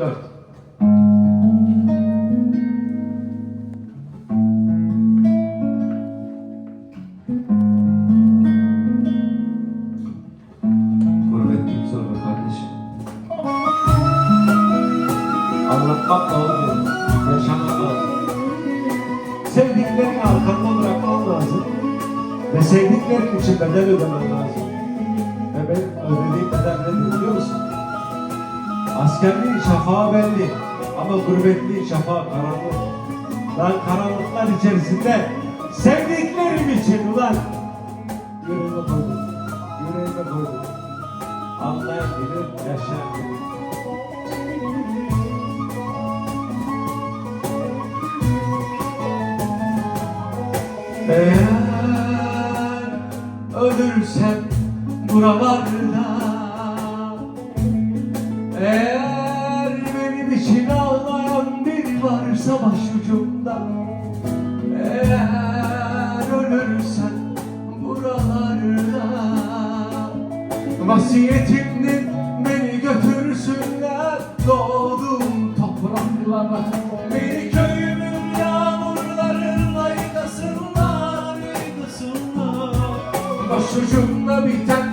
Dört. Gurbetlik zor be kardeşim. Anlatmak da olmuyor. Yaşamak lazım. Sevdiklerini arkanda bırakman lazım. Ve sevdiklerin için bedel ödemen lazım. Ve benim ödediğim bedel nedir biliyor musun? Askerliğin şafağı belli. Ama gurbetliğin şafağı karanlık. Lan karanlıklar içerisinde sevdiklerim için ulan. Yüreğime koydum. Yüreğime koydum. Anlayan bilir, yaşayan bilir. Eğer ölürsem buralarda Vasiyetimdir beni götürsünler. Doğduğum topraklara Beni köyümün yağmurlarıyla yıkasınlar, yıkasınlar Başucumda biten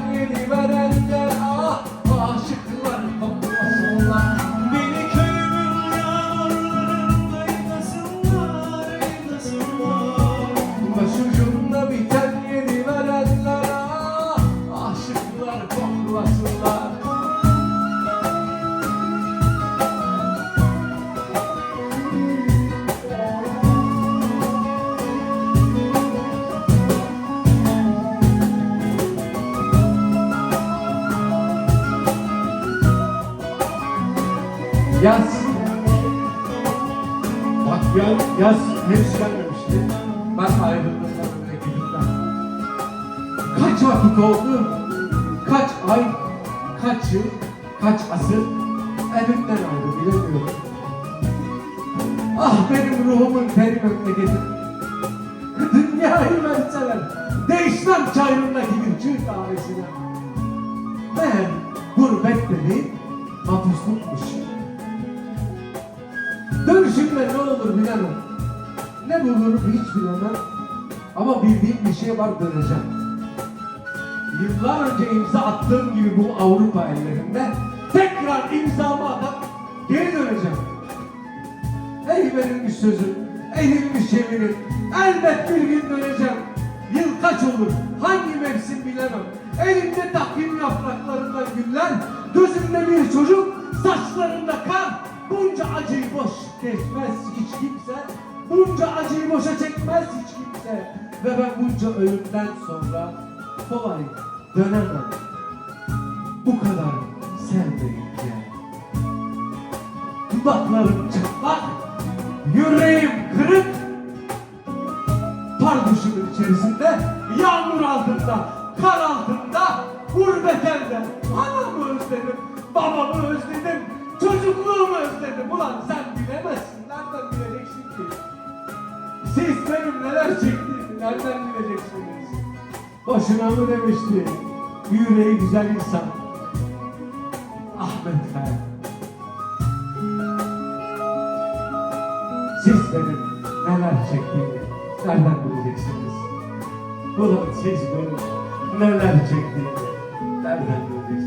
Yaz. Bak yaz, yaz henüz gelmemişti. Ben ayrıldığımda memleketimden. Kaç vakit oldu? Kaç ay, kaç yıl, kaç asır evimden ayrı bilemiyorum. Ah benim ruhumun teri memleketim. Dünyayı verseler değişmem çayrımdaki bir Türk ailesine. Meğer gurbet dediğin mapuslukmuş. Olur bilemem. Ne bulurum hiç bilemem. Ama bildiğim bir şey var döneceğim. Yıllar önce imza attığım gibi bu Avrupa ellerinde tekrar imzamı atıp geri döneceğim. Ey verilmiş sözüm, eğilmiş yeminim, elbet bir gün döneceğim. Yıl kaç olur, hangi mevsim bilemem. Elimde takvim yapraklarından güller, gözümde bir çocuk, saçlarında kar. Bunca acıyı boş geçmez hiç kimse, bunca acıyı boşa çekmez hiç kimse. Ve ben bunca ölümden sonra kolay dönemem. Bu kadar sevmeyince. Dudaklarım çıplak, yüreğim kırık. Parduşumun içerisinde, yağmur altında, kar altında, gurbet elde. Anamı özledim, babamı özledim, çocukluğumu özledim. Ulan sen bilemezsin, nereden bileceksin ki? Siz benim neler çektiğimi nereden bileceksiniz? Boşuna mı demişti, yüreği güzel insan. Ahmet Kaya. Siz benim neler çektiğimi nereden bileceksiniz? Ulan siz benim neler çektiğimi nereden bileceksiniz?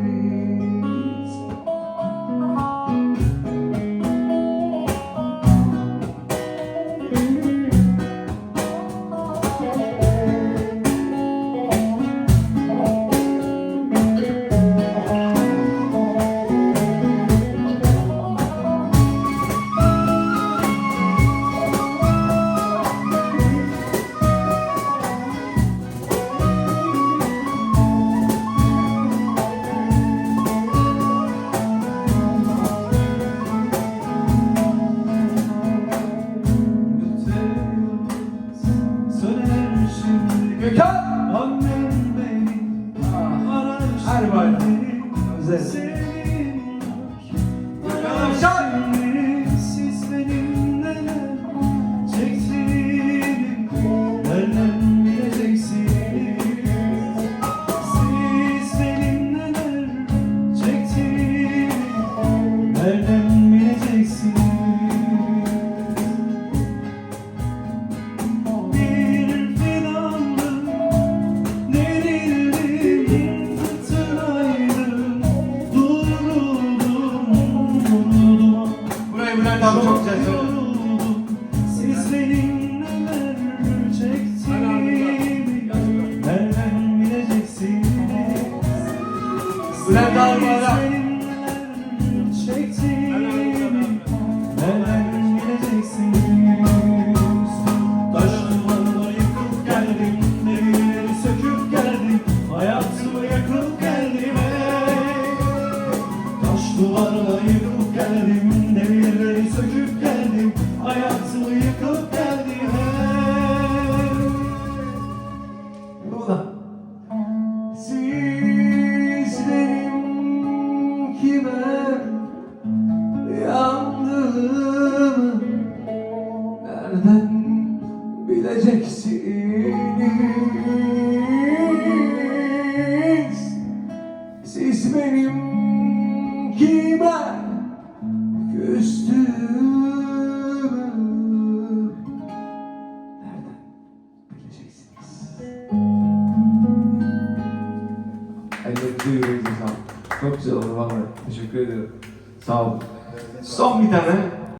불편. Bülent benim neler çektiğimi Nereden bileceksiniz Taş duvarla yıkıp geldim Demirleri söküp geldim Hayatımı yakıp geldim ey Taş duvarla yıkıp geldim Demirleri söküp geldim Hayatımı yıkıp geldim. Ey bileceksiniz? Siz benim kime küstüğümü nereden bileceksiniz? Elbette yüreğinize sağlık. Çok güzel oldu. Teşekkür ederim. Sağ olun. Son bir tane